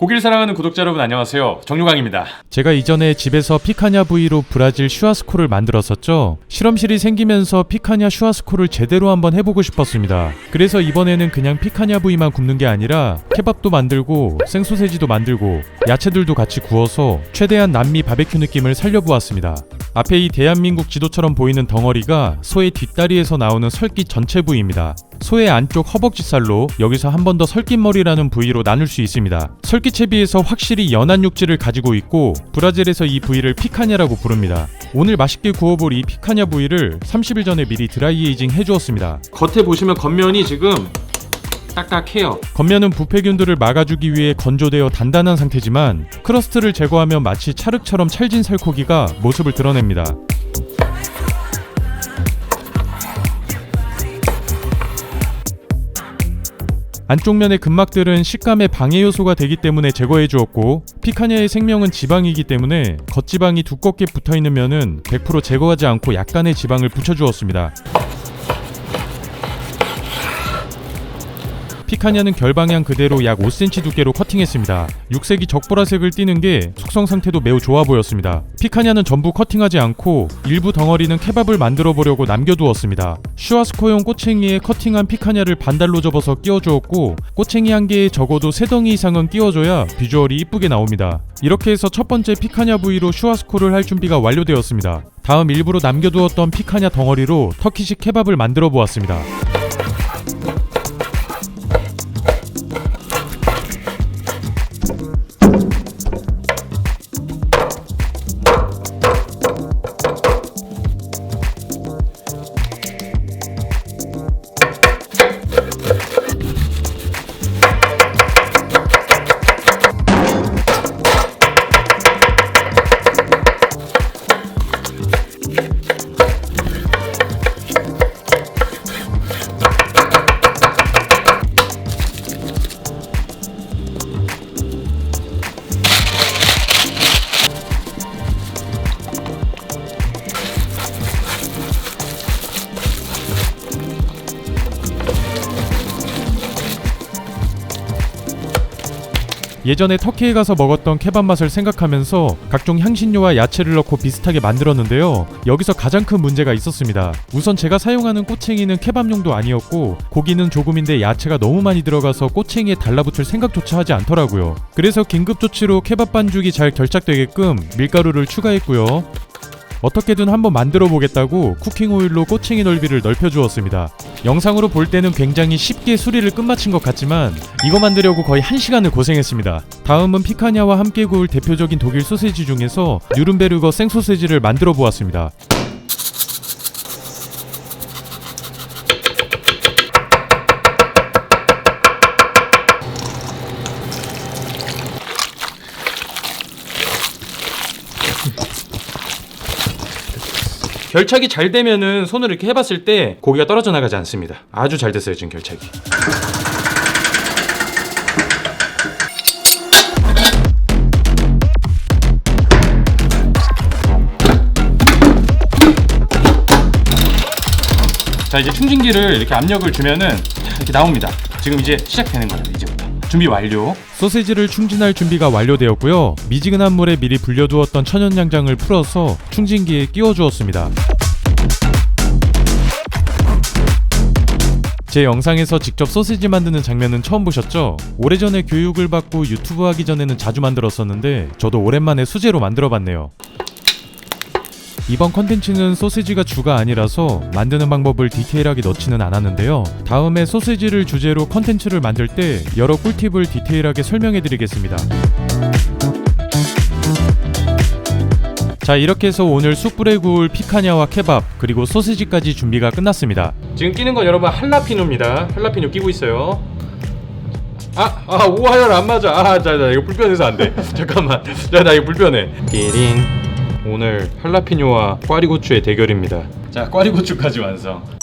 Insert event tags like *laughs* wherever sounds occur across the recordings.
고기를 사랑하는 구독자 여러분 안녕하세요. 정유광입니다. 제가 이전에 집에서 피카냐 부위로 브라질 슈아스코를 만들었었죠. 실험실이 생기면서 피카냐 슈아스코를 제대로 한번 해보고 싶었습니다. 그래서 이번에는 그냥 피카냐 부위만 굽는 게 아니라 케밥도 만들고 생소세지도 만들고 야채들도 같이 구워서 최대한 남미 바베큐 느낌을 살려보았습니다. 앞에 이 대한민국 지도처럼 보이는 덩어리가 소의 뒷다리에서 나오는 설기 전체 부위입니다. 소의 안쪽 허벅지살로 여기서 한 번 더 설깃머리라는 부위로 나눌 수 있습니다. 설기채 비해서 확실히 연한 육질을 가지고 있고 브라질에서 이 부위를 피카냐라고 부릅니다. 오늘 맛있게 구워볼 이 피카냐 부위를 30일 전에 미리 드라이 에이징 해주었습니다. 겉에 보시면 겉면이 지금 딱딱해요. 겉면은 부패균들을 막아주기 위해 건조되어 단단한 상태지만 크러스트를 제거하면 마치 찰흙처럼 찰진 살코기가 모습을 드러냅니다. 안쪽 면의 근막들은 식감의 방해 요소가 되기 때문에 제거해 주었고 피카냐의 생명은 지방이기 때문에 겉지방이 두껍게 붙어 있는 면은 100% 제거하지 않고 약간의 지방을 붙여 주었습니다. 피카냐는 결방향 그대로 약 5cm 두께로 커팅했습니다. 육색이 적보라색을 띠는 게 숙성 상태도 매우 좋아 보였습니다. 피카냐는 전부 커팅하지 않고 일부 덩어리는 케밥을 만들어 보려고 남겨두었습니다. 슈아스코용 꼬챙이에 커팅한 피카냐를 반달로 접어서 끼워주었고 꼬챙이 한 개에 적어도 3덩이 이상은 끼워줘야 비주얼이 이쁘게 나옵니다. 이렇게 해서 첫 번째 피카냐 부위로 슈아스코를 할 준비가 완료되었습니다. 다음 일부러 남겨두었던 피카냐 덩어리로 터키식 케밥을 만들어 보았습니다. 예전에 터키에 가서 먹었던 케밥 맛을 생각하면서 각종 향신료와 야채를 넣고 비슷하게 만들었는데요. 여기서 가장 큰 문제가 있었습니다. 우선 제가 사용하는 꼬챙이는 케밥용도 아니었고 고기는 조금인데 야채가 너무 많이 들어가서 꼬챙이에 달라붙을 생각조차 하지 않더라고요. 그래서 긴급 조치로 케밥 반죽이 잘 결착되게끔 밀가루를 추가했고요. 어떻게든 한번 만들어 보겠다고 쿠킹 오일로 꼬챙이 넓이를 넓혀 주었습니다. 영상으로 볼 때는 굉장히 쉽게 수리를 끝마친 것 같지만 이거 만들려고 거의 1시간을 고생했습니다. 다음은 피카냐와 함께 구울 대표적인 독일 소세지 중에서 뉴른베르거 생소세지를 만들어 보았습니다. 결착이 잘 되면은 손으로 이렇게 해봤을 때 고기가 떨어져 나가지 않습니다. 아주 잘 됐어요 지금 결착이. 자 이제 충진기를 이렇게 압력을 주면은 이렇게 나옵니다. 지금 이제 시작되는 거예요 이제부터. 준비 완료. 소세지를 충진할 준비가 완료되었고요. 미지근한 물에 미리 불려두었던 천연양장을 풀어서 충진기에 끼워 주었습니다. 제 영상에서 직접 소시지 만드는 장면은 처음 보셨죠? 오래전에 교육을 받고 유튜브 하기 전에는 자주 만들었었는데 저도 오랜만에 수제로 만들어 봤네요. 이번 컨텐츠는 소시지가 주가 아니라서 만드는 방법을 디테일하게 넣지는 않았는데요. 다음에 소시지를 주제로 컨텐츠를 만들 때 여러 꿀팁을 디테일하게 설명해 드리겠습니다. 자 이렇게 해서 오늘 숯불에 구울 피카냐와 케밥 그리고 소시지까지 준비가 끝났습니다. 지금 끼는 건 여러분 할라피뇨입니다. 할라피뇨 끼고 있어요. 아, 아, 오하열 안 맞아. 아, 자, 나 이거 불편해서 안 돼. *laughs* 잠깐만. 자, 나 이거 불편해. 끼린. 오늘 할라피뇨와 꽈리고추의 대결입니다. 자, 꽈리고추까지 완성.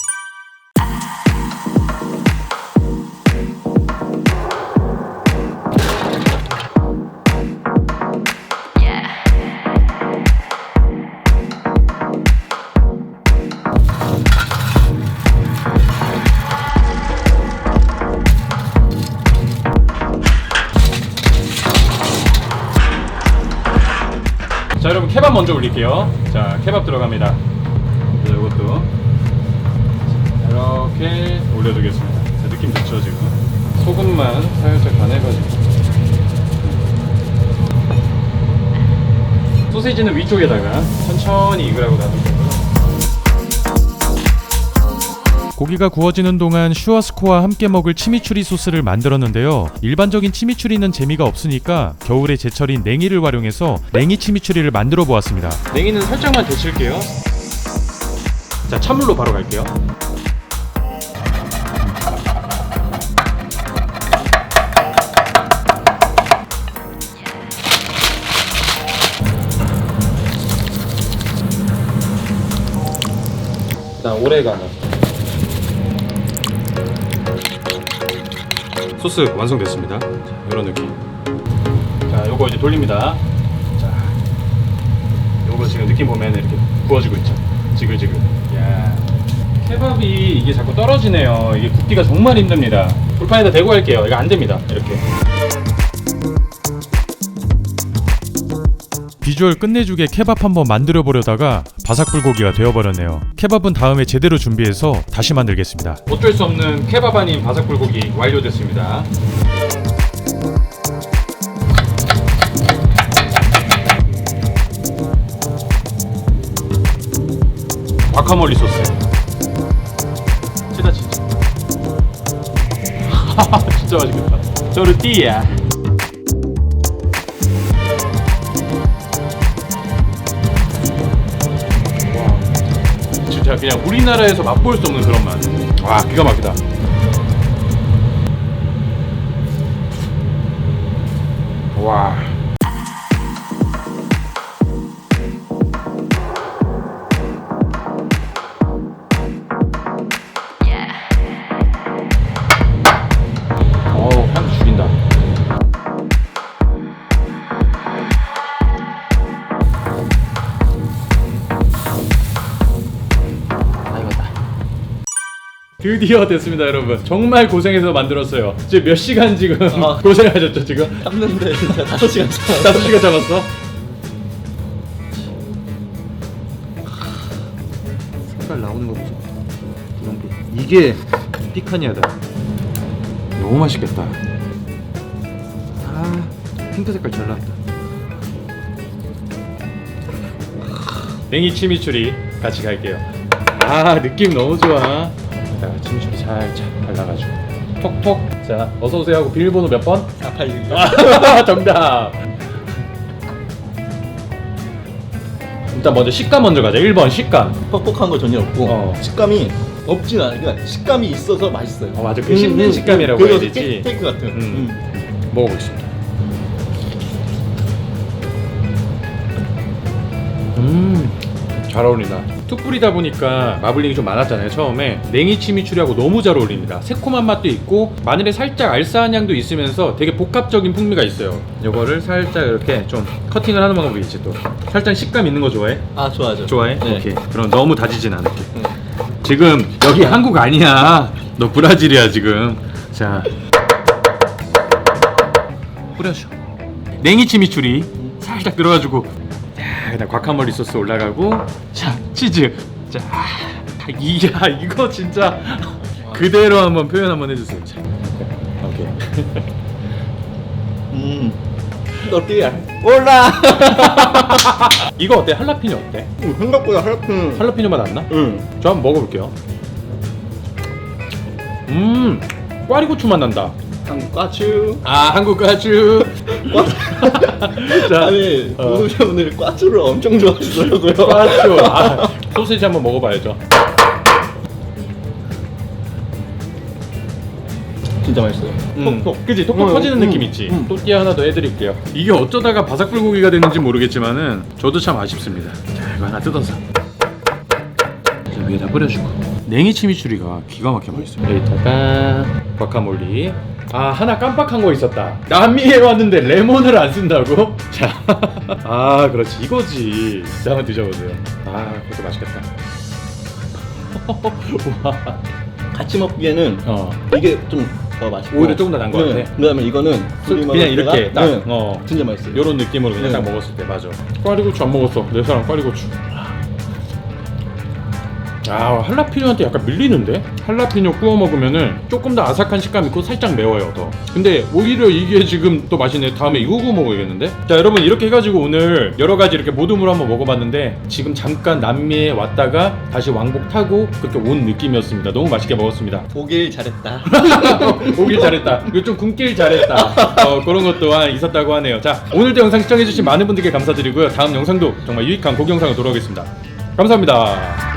케밥 먼저 올릴게요. 자, 케밥 들어갑니다. 자, 이것도 이렇게 올려두겠습니다. 자, 느낌 좋죠 지금. 소금만 살짝 간해가지고. 소시지는 위쪽에다가 천천히 익으라고 놔두고요. 고기가 구워지는 동안 슈어스코와 함께 먹을 치미추리 소스를 만들었는데요. 일반적인 치미추리는 재미가 없으니까 겨울에 제철인 냉이를 활용해서 냉이 치미추리를 만들어 보았습니다. 냉이는 살짝만 데칠게요. 자, 찬물로 바로 갈게요. 자, 오레가노. 소스 완성됐습니다. 자, 이런 느낌. 자, 요거 이제 돌립니다. 자, 요거 지금 느낌 보면 이렇게 구워지고 있죠. 지글지글. 야, 케밥이 이게 자꾸 떨어지네요. 이게 굽기가 정말 힘듭니다. 불판에다 대고 할게요. 이거 안 됩니다. 이렇게. 비주얼 끝내주게 케밥 한번 만들어 보려다가 바삭불고기가 되어버렸네요. 케밥은 다음에 제대로 준비해서 다시 만들겠습니다. 어쩔 수 없는 케밥 아닌 바삭불고기 완료됐습니다. 과카몰리 소스. 진짜 진짜. *laughs* 진짜 맛있겠다. 토르띠야. 와, 진짜 그냥 우리나라에서 맛볼 수 없는 그런 맛. 와, 기가 막히다. 와. 드디어 됐습니다, 여러분. 정말 고생해서 만들었어요. 지금 몇 시간 지금 아. *laughs* 고생하셨죠, 지금? 탔는데 진짜 5시간 차. 다섯 시간 잡았어? 색깔 나오는 거 보소. 이런 게 이게 피카니아다. 너무 맛있겠다. 아 핑크 색깔 잘 나왔다. 냉이 치미추리 같이 갈게요. 아 느낌 너무 좋아. 자 치미추리 살짝 발라가지고 톡톡. 자 어서 오세요 하고 비밀번호 몇 번? 486. 아, *laughs* 정답. 일단 먼저 식감 먼저 가자. 1번 식감. 퍽퍽한 거 전혀 없고 어. 식감이 없진 않아. 그러니까 식감이 있어서 맛있어요. 어, 맞아. 그 씹는 식감이라고 그래서 해야 되지. 케이크 같은. 음. 음. 먹어보겠습니다. 음, 잘 어울린다. 툭불이다 보니까 마블링이 좀 많았잖아요 처음에. 냉이 치미추리하고 너무 잘 어울립니다. 새콤한 맛도 있고 마늘에 살짝 알싸한 향도 있으면서 되게 복합적인 풍미가 있어요. 요거를 살짝 이렇게 좀 커팅을 하는 방법이 있지 또. 살짝 식감 있는 거 좋아해? 아 좋아하죠. 좋아해? 네. 오케이. 그럼 너무 다지진 않을게. 음. 지금 여기 한국 아니야. 너 브라질이야 지금. 자. 뿌려줘. 냉이 치미추리. 살짝 들어가지고 자 그다음 과카몰리 소스 올라가고 자 치즈 자 아, 이야 이거 진짜 그대로 한번 표현 한번 해주세요 자, 오케이 *laughs* 음. 어때요? 올라. *laughs* 이거 어때 할라피뇨 어때 음, 생각보다 할픈. 할라피뇨 맛 안 나? 응. 저 한번 먹어볼게요 음 꽈리고추 맛 난다 한국 까츄. 아 한국 가주. *laughs* 자, 아니 어. 오늘 까츄를 엄청 좋아하시더라고요. 가주. 아, 소시지 한번 먹어봐야죠. 진짜 맛있어요. 음, 톡톡. 그지 톡톡 음, 터지는 음, 느낌 있지? 음. 또띠아 하나 더 해드릴게요. 이게 어쩌다가 바삭 불고기가 됐는지 모르겠지만은 저도 참 아쉽습니다. 자 이거 하나 뜯어서. 자, 위에다 뿌려주고. 냉이 치미추리가 기가 막히게 맛있어요. 여기다가 과카몰리 아 하나 깜빡한 거 있었다 남미에 왔는데 레몬을 안 쓴다고? *laughs* 자아 그렇지 이거지 자 한번 드셔보세요 아 그것도 맛있겠다 *laughs* 와 같이 먹기에는 어. 이게 좀 더 맛있고 오히려 조금 더 나은 것 네. 같아. 그다음에 이거는 그냥 이렇게 딱 네. 어. 진짜 맛있어요. 요런 느낌으로 그냥 네. 딱 먹었을 때 맞아. 꽈리고추 안 먹었어. 내 사람 꽈리고추. 아 할라피뇨한테 약간 밀리는데? 할라피뇨 구워 먹으면은 조금 더 아삭한 식감 있고 살짝 매워요 더 근데 오히려 이게 지금 또 맛있네 다음에 이거 구워 먹어야겠는데? 자 여러분 이렇게 해가지고 오늘 여러 가지 이렇게 모둠으로 한번 먹어봤는데 지금 잠깐 남미에 왔다가 다시 왕복 타고 그렇게 온 느낌이었습니다 너무 맛있게 먹었습니다 보길 잘했다. *laughs* 오길 잘했다. 이거 좀 굶길 잘했다. 어, 그런 것 또한 있었다고 하네요. 자, 오늘도 영상 시청해주신 많은 분들께 감사드리고요. 다음 영상도 정말 유익한 고기 영상으로 돌아오겠습니다. 감사합니다.